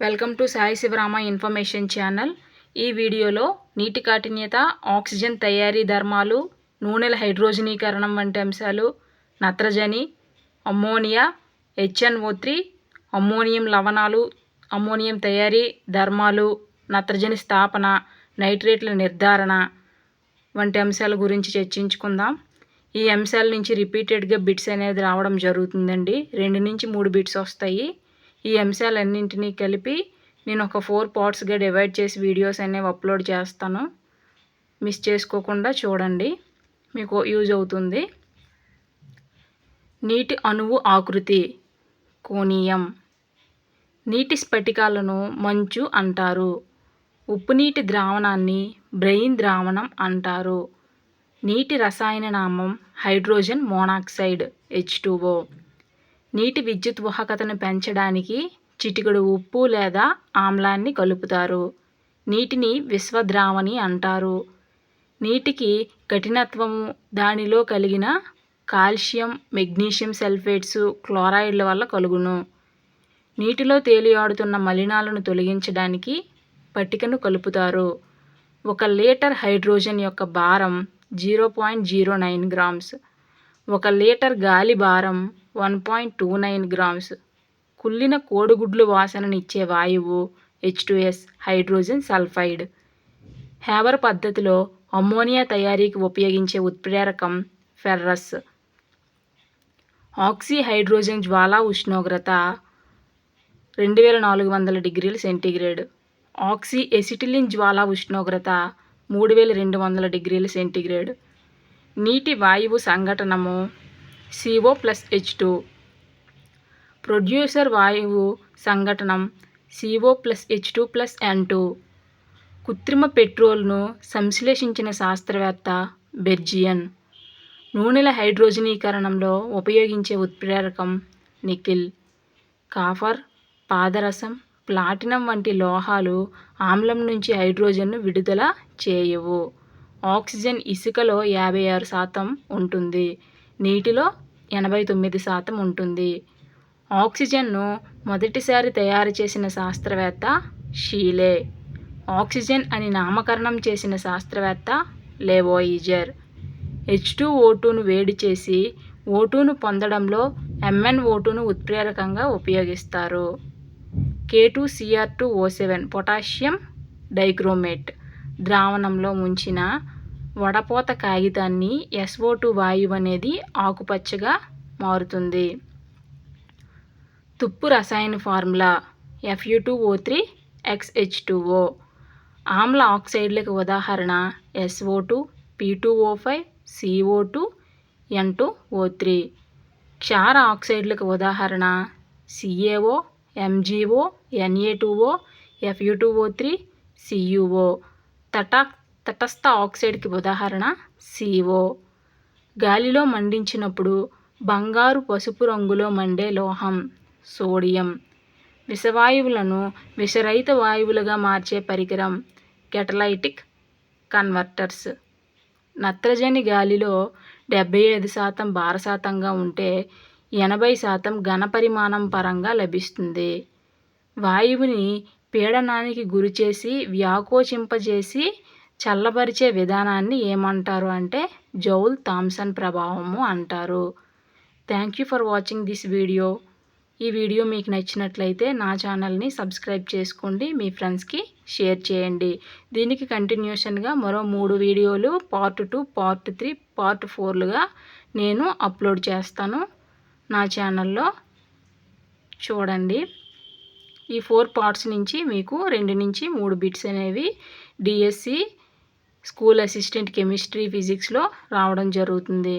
Welcome to Sai Sivarama information channel. ఈ వీడియోలో నీటి కాఠిన్యత ఆక్సిజన్ తయారీ ధర్మాలు నూనెల హైడ్రోజనీకరణం వంటి అంశాలు నత్రజని అమ్మోనియా హెచ్ఎన్ఓ త్రీ అమ్మోనియం లవణాలు అమ్మోనియం తయారీ ధర్మాలు నత్రజని స్థాపన నైట్రేట్ల నిర్ధారణ వంటి అంశాల గురించి చర్చించుకుందాం. ఈ అంశాల నుంచి రిపీటెడ్గా బిట్స్ అనేది రావడం జరుగుతుందండి. రెండు నుంచి మూడు బిట్స్ వస్తాయి. ఈ అంశాలన్నింటినీ కలిపి నేను ఒక ఫోర్ పార్ట్స్గా డివైడ్ చేసి వీడియోస్ అనేవి అప్లోడ్ చేస్తాను. మిస్ చేసుకోకుండా చూడండి. మీకు యూజ్ అవుతుంది. నీటి అణువు ఆకృతి కోణీయం. నీటి స్ఫటికాలను మంచు అంటారు. ఉప్పు నీటి ద్రావణాన్ని బ్రెయిన్ ద్రావణం అంటారు. నీటి రసాయన నామం హైడ్రోజన్ మోనాక్సైడ్ హెచ్ నీటి విద్యుత్ వాహకతను పెంచడానికి చిటికెడు ఉప్పు లేదా ఆమ్లాన్ని కలుపుతారు. నీటిని విశ్వద్రావణి అంటారు. నీటికి కఠినత్వము దానిలో కలిగిన కాల్షియం మెగ్నీషియం సల్ఫేట్స్ క్లోరైడ్ల వల్ల కలుగును. నీటిలో తేలియాడుతున్న మలినాలను తొలగించడానికి పట్టికను కలుపుతారు. ఒక లీటర్ హైడ్రోజన్ యొక్క భారం zero point zero nine grams. ఒక లీటర్ గాలి భారం one point two nine grams. కుళ్ళిన కోడిగుడ్లు వాసననిచ్చే వాయువు H two S hydrogen sulphide. Haber పద్ధతిలో అమ్మోనియా తయారీకి ఉపయోగించే ఉత్ప్రేరకం ఫెర్రస్. ఆక్సీ హైడ్రోజన్ జ్వాలా ఉష్ణోగ్రత రెండు వేల నాలుగు వందల డిగ్రీల సెంటీగ్రేడ్. ఆక్సీ ఎసిటిలిన్ జ్వాలా ఉష్ణోగ్రత మూడు వేల రెండు వందల డిగ్రీల సెంటీగ్రేడ్. నీటి వాయువు సంఘటనము CO plus H two producer వాయువు సంఘటనం CO plus H two plus N two కృత్రిమ పెట్రోల్ను సంశ్లేషించిన శాస్త్రవేత్త బెర్జియన్. నూనెల హైడ్రోజనీకరణంలో ఉపయోగించే ఉత్ప్రేరకం నికిల్ కాఫర్ పాదరసం ప్లాటినం వంటి లోహాలు ఆమ్లం నుంచి హైడ్రోజన్ను విడుదల చేయవు. ఆక్సిజన్ ఇసుకలో యాభై ఆరు శాతం ఉంటుంది. నీటిలో ఎనభై తొమ్మిది శాతం ఉంటుంది. ఆక్సిజన్ను మొదటిసారి తయారు చేసిన శాస్త్రవేత్త షీలే. ఆక్సిజన్ అని నామకరణం చేసిన శాస్త్రవేత్త లేవోయిజర్. హెచ్ టూ ఓటూను వేడి చేసి ఓటూను పొందడంలో ఎంఎన్ ఓటూను ఉత్ప్రేరకంగా ఉపయోగిస్తారు. K two CR two O seven potassium dichromate. ద్రావణంలో ముంచిన వడపోత కాగితాన్ని ఎస్ఓ టూ వాయువు అనేది ఆకుపచ్చగా మారుతుంది. తుప్పు రసాయన formula FE two O three XH two O. ఆమ్ల ఆక్సైడ్లకు ఉదాహరణ SO two P two O five CO two N two O three. క్షార ఆక్సైడ్లకు ఉదాహరణ CAO MGO NA two O FE two O three CUO తటాక్ తటస్థ ఆక్సైడ్కి ఉదాహరణ సిఓ గాలిలో మండించినప్పుడు బంగారు పసుపు రంగులో మండే లోహం సోడియం. విషవాయువులను విషరహిత వాయువులుగా మార్చే పరికరం కెటలైటిక్ కన్వర్టర్స్. నత్రజని గాలిలో డెబ్బై ఐదు శాతం భారశాతంగా ఉంటే ఎనభై శాతం ఘనపరిమాణం పరంగా లభిస్తుంది. వాయువుని పీడనానికి గురిచేసి వ్యాకోచింపజేసి చల్లబరిచే విధానాన్ని ఏమంటారు అంటే జౌల్ థామ్సన్ ప్రభావము అంటారు. Thank you for watching this video ఈ వీడియో మీకు నచ్చినట్లయితే నా ఛానల్ని సబ్స్క్రైబ్ చేసుకోండి మీ ఫ్రెండ్స్కి షేర్ చేయండి. దీనికి కంటిన్యూషన్గా మరో మూడు వీడియోలు part two part three part ఫోర్లుగా నేను అప్లోడ్ చేస్తాను. నా ఛానల్లో చూడండి. ఈ ఫోర్ పార్ట్స్ నుంచి మీకు రెండు నుంచి మూడు బిట్స్ అనేవి డిఎస్సి స్కూల్ అసిస్టెంట్ కెమిస్ట్రీ ఫిజిక్స్లో రావడం జరుగుతుంది.